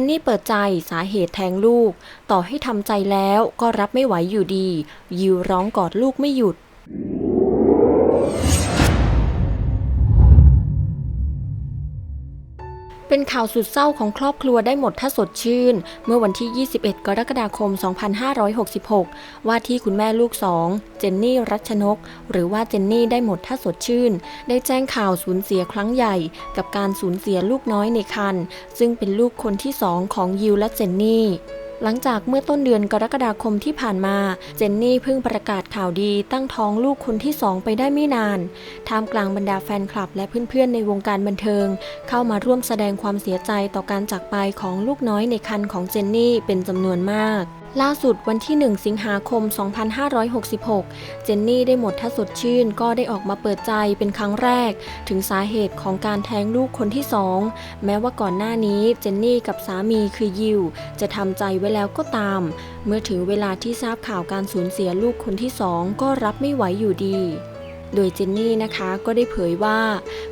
นนี่เปิดใจสาเหตุแทงลูก ต่อให้ทำใจแล้วก็รับไม่ไหวอยู่ดี ยิวร้องกอดลูกไม่หยุด เป็นข่าวสุดเศร้าของครอบครัวได้หมดถ้าสดชื่น เมื่อวันที่ 21 กรกฎาคม 2566 ว่าที่คุณแม่ลูกสอง เจนนี่รัชนก หรือว่าเจนนี่ได้หมดถ้าสดชื่น ได้แจ้งข่าวสูญเสียครั้งใหญ่ กับการสูญเสียลูกน้อยในครรภ์ซึ่งเป็นลูกคนที่สองของยิวและเจนนี่ หลังจากเมื่อต้นเดือนกรกฎาคมที่ผ่านมา เจนนี่เพิ่งประกาศข่าวดีตั้งท้องลูกคนที่สองไปได้ไม่นาน ท่ามกลางบรรดาแฟนคลับและเพื่อนๆในวงการบันเทิง เข้ามาร่วมแสดงความเสียใจต่อการจากไปของลูกน้อยในครรภ์ของเจนนี่เป็นจำนวนมาก ล่าสุดวันที่ 1 สิงหาคม 2566 เจนนี่ได้หมดถ้าสดชื่นก็ได้ออกมาเปิดใจเป็นครั้งแรก ถึงสาเหตุของการแท้งลูกคนที่สองแม้ว่าก่อนหน้านี้เจนนี่กับสามีคือยิว จะทำใจไว้แล้วก็ตาม เมื่อถึงเวลาที่ทราบข่าวการสูญเสียลูกคนที่สองก็รับไม่ไหวอยู่ดี โดยเจนนี่นะคะก็ได้เผยว่า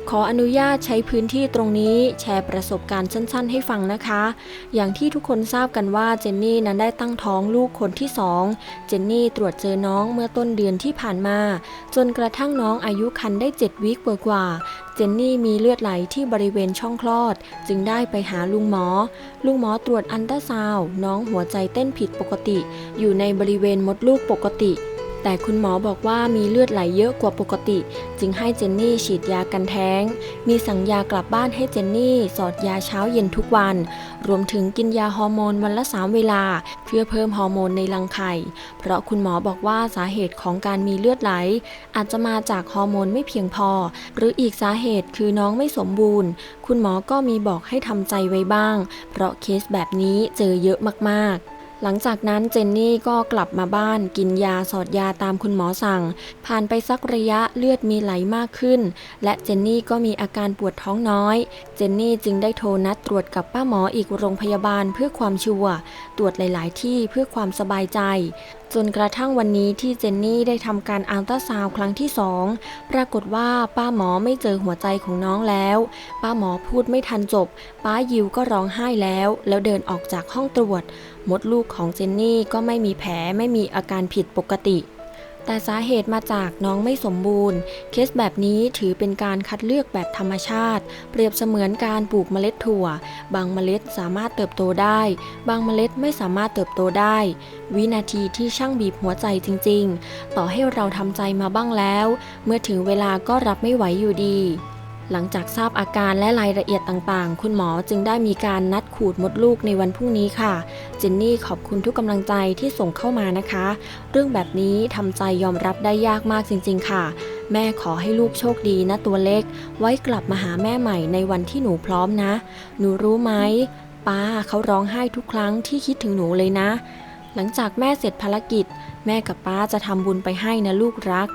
ขออนุญาตใช้พื้นที่ตรงนี้แชร์ประสบการณ์สั้น ๆ ให้ฟังนะคะ อย่างที่ทุกคนทราบกันว่าเจนนี่นั้นได้ตั้งท้องลูกคนที่สองเจนนี่ตรวจเจอน้องเมื่อต้นเดือนที่ผ่านมา จนกระทั่งน้องอายุครรภ์ได้ 7วิคกว่าเจนนี่มีเลือดไหลที่บริเวณช่องคลอด จึงได้ไปหาลุงหมอ ลุงหมอตรวจอันตราซาวน้องหัวใจเต้นผิดปกติ อยู่ในบริเวณมดลูกปกติ แต่คุณหมอบอกว่ามีเลือดไหลเยอะกว่าปกติ จึงให้เจนนี่ฉีดยากันแท้ง มีสั่งยากลับบ้านให้เจนนี่ สอดยาเช้าเย็นทุกวัน รวมถึงกินยาฮอร์โมนวันละ 3 เวลา เพื่อเพิ่มฮอร์โมนในรังไข่ เพราะคุณหมอบอกว่าสาเหตุของการมีเลือดไหล อาจจะมาจากฮอร์โมนไม่เพียงพอ หรืออีกสาเหตุคือน้องไม่สมบูรณ์ คุณหมอก็มีบอกให้ทำใจไว้บ้าง เพราะเคสแบบนี้เจอเยอะมากๆ หลังจากนั้นเจนนี่ก็กลับมาบ้านกินยาสอดยาตามคุณหมอสั่ง ผ่านไปสักระยะเลือดมีไหลมากขึ้น และเจนนี่ก็มีอาการปวดท้องน้อย เจนนี่จึงได้โทรนัดตรวจกับป้าหมออีกโรงพยาบาลเพื่อความชัวร์ตรวจหลาย ๆ ที่เพื่อความสบายใจ จนกระทั่งวันนี้ที่เจนนี่ได้ทำการอัลตราซาวด์ครั้งที่สองปรากฏว่าป้าหมอไม่เจอหัวใจของน้องแล้ว ป้าหมอพูดไม่ทันจบ ป้ายิวก็ร้องไห้แล้ว แล้วเดินออกจากห้องตรวจมดลูกของเจนนี่ก็ไม่มีแผลไม่มีอาการผิดปกติ แต่สาเหตุมาจากน้องไม่สมบูรณ์ เคสแบบนี้ถือเป็นการคัดเลือกแบบธรรมชาติ เปรียบเสมือนการปลูกเมล็ดถั่ว บางเมล็ดสามารถเติบโตได้ บางเมล็ดไม่สามารถเติบโตได้ วินาทีที่ช่างบีบหัวใจจริง ๆ ต่อให้เราทำใจมาบ้างแล้ว เมื่อถึงเวลาก็รับไม่ไหวอยู่ดี หลังจากทราบอาการและรายละเอียดต่างๆ คุณหมอจึงได้มีการนัดขูดมดลูกในวันพรุ่งนี้ค่ะ เจนนี่ขอบคุณทุกกำลังใจที่ส่งเข้ามานะคะ เรื่องแบบนี้ทำใจยอมรับได้ยากมากจริง ๆ ค่ะ แม่ขอให้ลูกโชคดีนะตัวเล็ก ไว้กลับมาหาแม่ใหม่ในวันที่หนูพร้อมนะ หนูรู้ไหมป้าเขาร้องไห้ทุกครั้งที่คิดถึงหนูเลยนะ หลังจากแม่เสร็จภารกิจ แม่กับป้าจะทำบุญไปให้นะลูกรัก